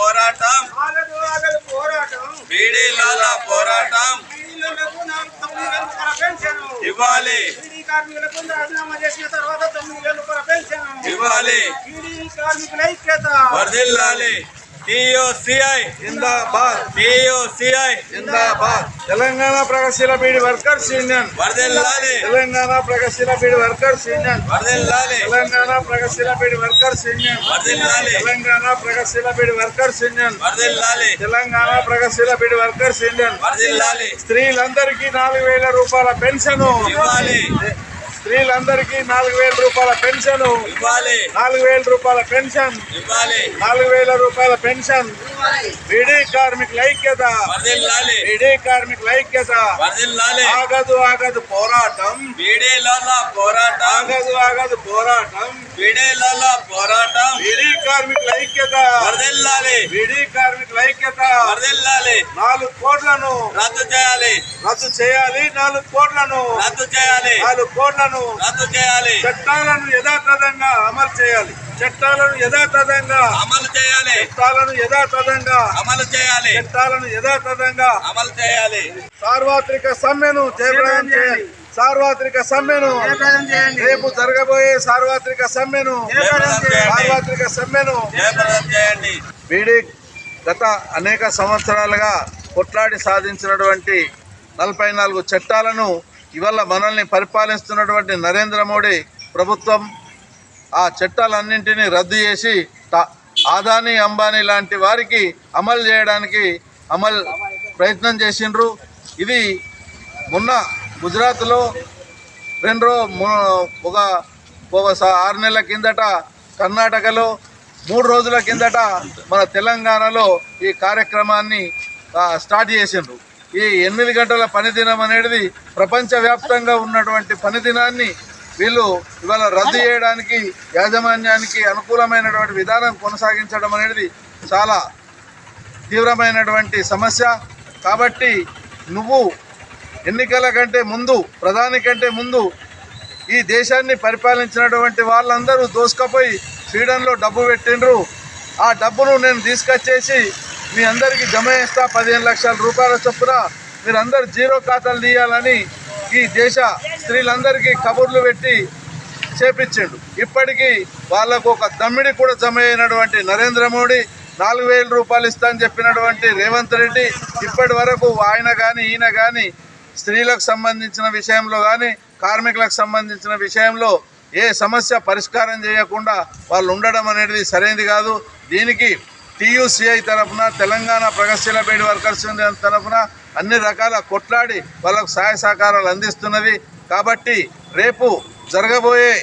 పోరాటం. బీడీల పోరాటం. ఇవ్వాలి. కార్మికులకు రాజీనామా చేసిన తర్వాత తొమ్మిది వేల రూపాయల పెన్షన్. ఇవ్వాలి. కార్మికుల ఐక్యత. వర్ధిల్లాలి టిఓసిఐ జిందాబాద్. టిఓసిఐ జిందాబాద్. తెలంగాణ ప్రగతిశీల బీడి వర్కర్స్ యూనియన్. తెలంగాణ ప్రగతిశీల బీడి వర్కర్స్ యూనియన్. తెలంగాణ ప్రగతిశీల బీడి వర్కర్స్ యూనియన్. తెలంగాణ ప్రగతిశీల బీడి వర్కర్స్ యూనియన్. తెలంగాణ ప్రగతిశీల బీడి వర్కర్స్ యూనియన్. స్త్రీలందరికీ నాలుగు వేల రూపాయల పెన్షన్. ఇవ్వాలి. స్త్రీలందరికీ నాలుగు వేల రూపాయల పెన్షన్. ఇవ్వాలి. నాలుగు వేల రూపాయల పెన్షన్. ఇవ్వాలి. నాలుగు వేల రూపాయల పెన్షన్. బీడీ కార్మికుల ఐక్యత బీడీ కార్మికుల ఐక్యత ఆగదు ఆగదు పోరాటం. బీడీల పోరాటం. ఆగదు ఆగదు పోరాటం. బీడీల పోరాటం. బీడీ కార్మికుల ఐక్యత వర్ధిల్లాలి బీడీ ఐక్యత వర్ధిల్లాలి నాలుగు కోట్లను రద్దు చేయాలి. రద్దు చేయాలి. నాలుగు కోట్లను రద్దు చేయాలి. నాలుగు కోట్లను రద్దు చేయాలి. చట్టాలను యథాతథంగా అమలు చేయాలి. చట్టాలను యథాతథంగా అమలు చేయాలి. చట్టాలను యథాతథంగా అమలు చేయాలి. చట్టాలను యథాతథంగా అమలు చేయాలి. సార్వత్రిక సమ్మెను జయప్రదం చేయాలి. సార్వత్రిక సమ్మెను రేపు జరగబోయే సార్వత్రిక సమ్మెను సార్వత్రిక సమ్మెను బీడీ గత అనేక సంవత్సరాలుగా కొట్లాడి సాధించినటువంటి నలభై నాలుగు చట్టాలను ఇవాళ మనల్ని పరిపాలిస్తున్నటువంటి నరేంద్ర మోడీ ప్రభుత్వం ఆ చట్టాలన్నింటినీ రద్దు చేసి తా- ఆదాని అంబానీ లాంటి వారికి అమలు చేయడానికి అమలు ప్రయత్నం చేసిండ్రు. ఇది మొన్న గుజరాత్లో రెండు ఒక ఒక ఆరు నెలల కిందట కర్ణాటకలో మూడు రోజుల కిందట మన తెలంగాణలో ఈ కార్యక్రమాన్ని స్టార్ట్ చేసిండ్రు. ఈ ఎనిమిది గంటల పనిదినం అనేది ప్రపంచవ్యాప్తంగా ఉన్నటువంటి పనిదినాన్ని వీళ్ళు ఇవాళ రద్దు చేయడానికి యాజమాన్యానికి అనుకూలమైనటువంటి విధానం కొనసాగించడం అనేది చాలా తీవ్రమైనటువంటి సమస్య. కాబట్టి నువ్వు ఎన్నికల కంటే ముందు ప్రధాని కంటే ముందు ఈ దేశాన్ని పరిపాలించినటువంటి వాళ్ళందరూ దోసుకపోయి స్వీడన్లో డబ్బు పెట్టిండ్రు. ఆ డబ్బును నేను తీసుకొచ్చేసి మీ అందరికీ జమ చేస్తా. పదిహేను లక్షల రూపాయల చొప్పున మీరందరూ జీరో ఖాతాలు తీయాలని ఈ దేశ స్త్రీలందరికీ కబుర్లు పెట్టి చేపించిండు. ఇప్పటికీ వాళ్ళకు ఒక దమ్మిడి కూడా జమ అయినటువంటి నరేంద్ర మోడీ నాలుగు వేల రూపాయలు ఇస్తా అని చెప్పినటువంటి రేవంత్ రెడ్డి ఇప్పటి వరకు ఆయన కానీ ఈయన కానీ స్త్రీలకు సంబంధించిన విషయంలో కానీ కార్మికులకు సంబంధించిన విషయంలో ఏ సమస్య పరిష్కారం చేయకుండా వాళ్ళు ఉండడం అనేది సరైనది కాదు. దీనికి టీయూసీఐ తరఫున తెలంగాణ ప్రగతిశీల బేడి వర్కర్స్ యూనియన్ తరఫున అన్ని రకాల కొట్లాడి వాళ్ళకు సహాయ సహకారాలు అందిస్తున్నది. కాబట్టి రేపు జరగబోయే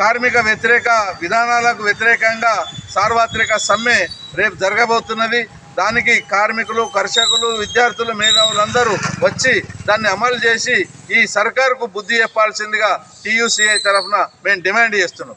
కార్మిక వ్యతిరేక విధానాలకు వ్యతిరేకంగా సార్వత్రిక సమ్మె రేపు జరగబోతున్నది. దానికి కార్మికులు కర్షకులు విద్యార్థులు మేధావులందరూ వచ్చి దాన్ని అమలు చేసి ఈ సర్కారుకు బుద్ధి చెప్పాల్సిందిగా టీయూసీఐ తరఫున మేము డిమాండ్ చేస్తున్నాం.